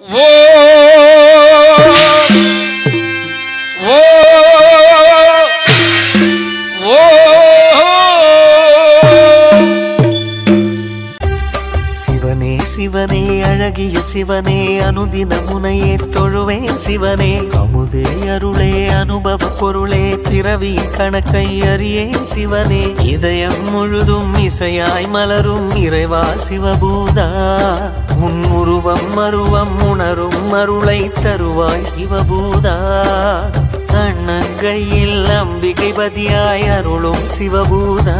ஓ சிவனே சிவனே அழகிய சிவனே அனுதின முனையே தொழுவேன் சிவனே. அமுதே அருளே அனுபவ பொருளே பிறவி கணக்கை அறியேன் சிவனே. இதயம் முழுதும் இசையாய் மலரும் இறைவா சிவபூதா. உன் உருவம் மருவம் உணரும் அருளை தருவாய் சிவபூதா. கண்ணங்கையில் அம்பிகை பதியாய் அருளும் சிவபூதா.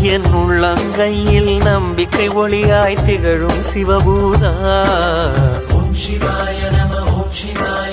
என் உள்ளங்கையில் நம்பிக்கை ஒளியாய் திகழும் சிவபூதா. ஓம் சிவாய நம ஓம் சிவாய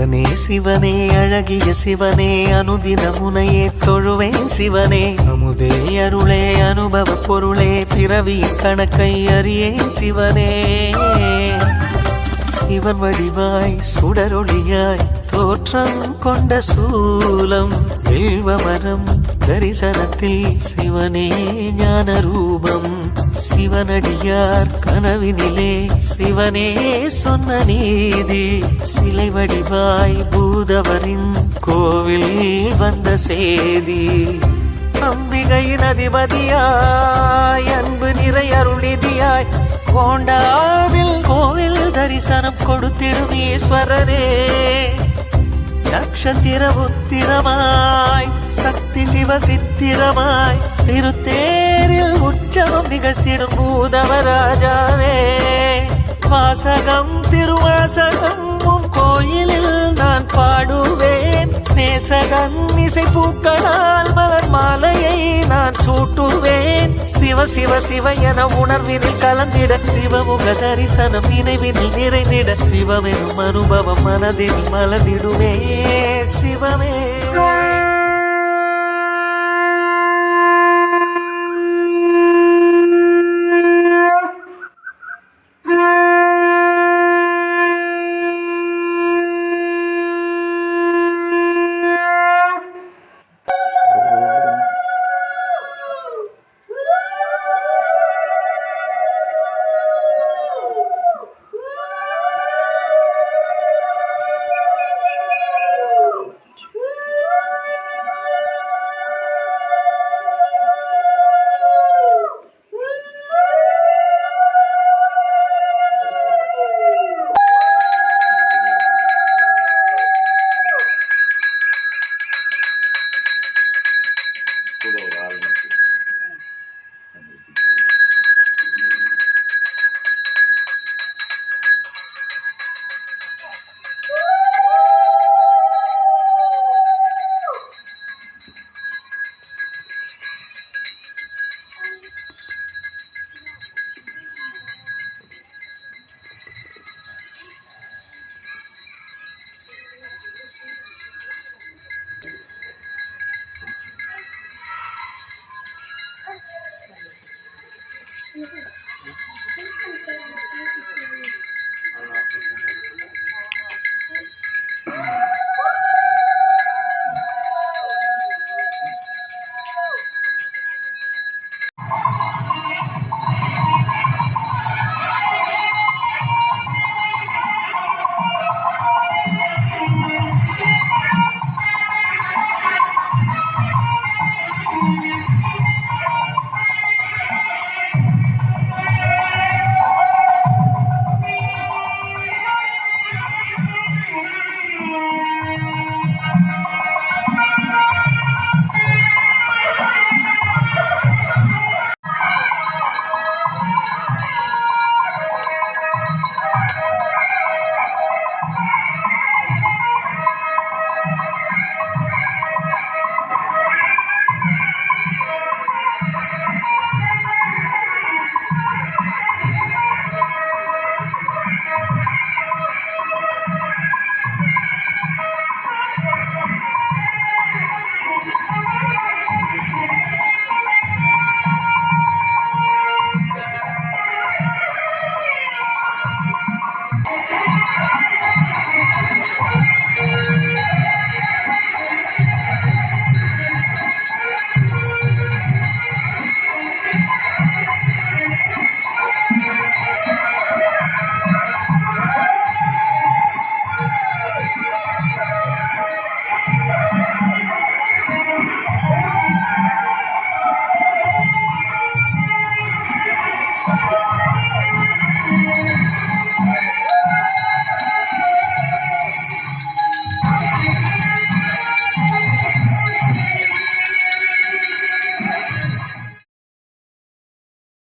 சிவனே சிவனே அழகிய சிவனே அனுதின முனையே தொழுவேன் சிவனே. அமுதே அருளே அனுபவ பொருளே பிறவி கணக்கை அறியேன் சிவனே. சிவன் வடிவாய் சுடரொளியாய் தோற்றம் கொண்ட சூலம் வில்வமரம் தரிசனத்தில் சிவனே ஞான ரூபம் சிவனடியார் கனவினிலே சிவனே சொன்ன நீதி. சிலை வடிவாய் பூதவரின் கோவில் வந்த செய்தி அம்பிகையின் அதிபதியாய் அன்பு நிறை அருளிதியாய் கோண்டாவில் கோவில் தரிசனம் கொடுத்திடும் ஈஸ்வரரே. நக்ஷத்திர உத்திரமாய் சக்தி சிவ சித்திரமாய் திருத்தேரில் உற்சவம் நிகழ்த்திடும் பூதவராஜாவே. வாசகம் திருவாசகம் கோயிலில் நான் பாடுவேன். நேசகன் இசை பூக்களால் மலர் மாலையை நான் சூட்டுவேன். சிவ சிவ சிவ என உணர்வினில் கலந்திட சிவமுக தரிசனம் நினைவினில் நிறைந்திட சிவமெனும் அனுபவம் மனதில் மலர்ந்திடுவே சிவமே.